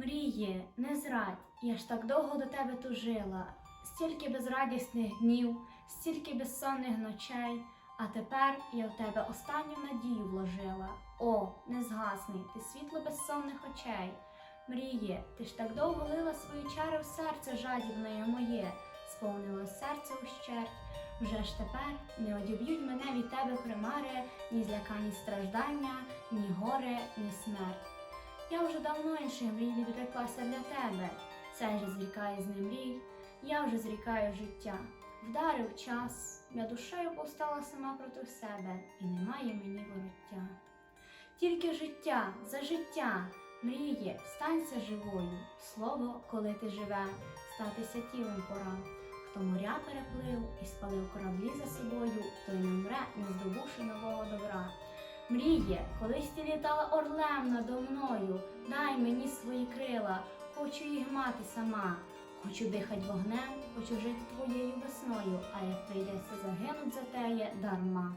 Мріє, не зрадь, я ж так довго до тебе тужила, стільки безрадісних днів, стільки безсонних ночей, а тепер я в тебе останню надію вложила. О, не згасни, ти світло безсонних очей. Мріє, ти ж так довго лила свої чари в серце жадібне моє, сповнилось серце ущерть. Вже ж тепер не одіб'ють мене від тебе примари, ні злякані страждання, ні горе, ні смерть. Я вже давно інших мрій не відреклася для тебе. Це ж зрікає з ним мрій, я вже зрікаю життя. Вдарив час, я душею повстала сама проти себе, і немає мені вороття. Тільки життя за життя мріє, станься живою. Слово, коли ти живе, статися тілом пора. Хто моря переплив і спалив кораблі за собою, той не мре, не здобувши нового добра. Мріє, колись ти літала орлем надо мною, дай мені свої крила, хочу їх мати сама. Хочу дихать вогнем, хочу жити твоєю весною, а як прийдеться загинуть за теє дарма.